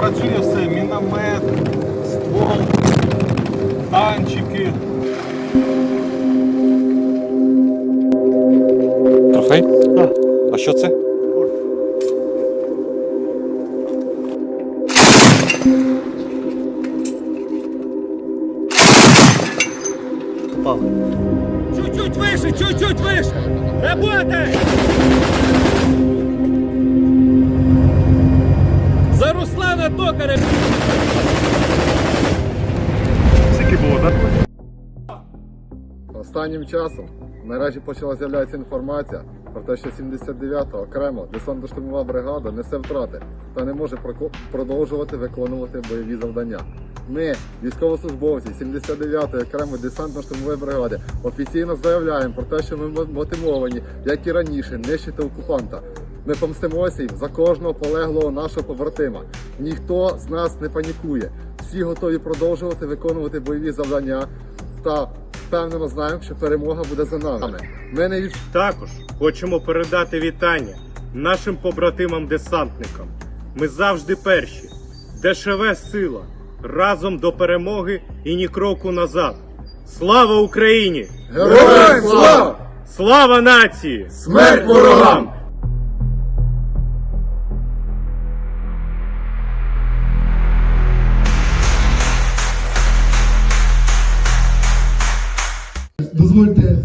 працює все, міномет, ствол, танчики. Трофей? А. а що це? Чуть-чуть вище, чуть-чуть вище! Работай! Токаря! Скільки було, так? Останнім часом в мережі почала з'являтися інформація про те, що 79-та окремо десантно-штурмова бригада несе втрати та не може продовжувати виконувати бойові завдання. Ми, військовослужбовці 79-ї окремої десантно-штурмової бригади, офіційно заявляємо про те, що ми мотивовані, як і раніше, нищити окупанта. Ми помстимося їм за кожного полеглого нашого побратима. Ніхто з нас не панікує. Всі готові продовжувати виконувати бойові завдання та впевнено знаємо, що перемога буде за нами. Ми не від... Також хочемо передати вітання нашим побратимам-десантникам. Ми завжди перші. ДШВ сила. Разом до перемоги і ні кроку назад. Слава Україні! Героям слава! Слава нації! Смерть ворогам! Дозвольте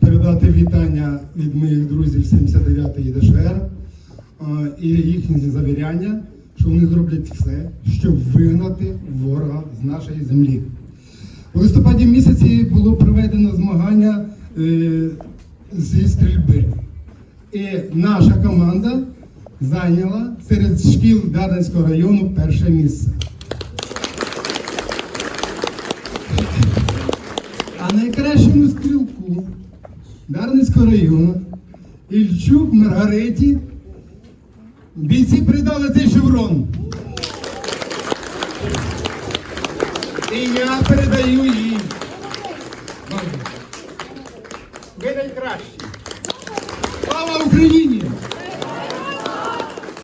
передати вітання від моїх друзів 79-ї ДШР і їхні завіряння, що вони зроблять все, щоб вигнати ворога з нашої землі. У листопаді місяці було проведено змагання е, зі стрільби. І наша команда зайняла серед шкіл Дарницького району перше місце. Найкращому стрілку Дарницького району Ільчук Маргариті бійці придали цей шеврон. І я передаю їй. Ви найкращі. Слава Україні!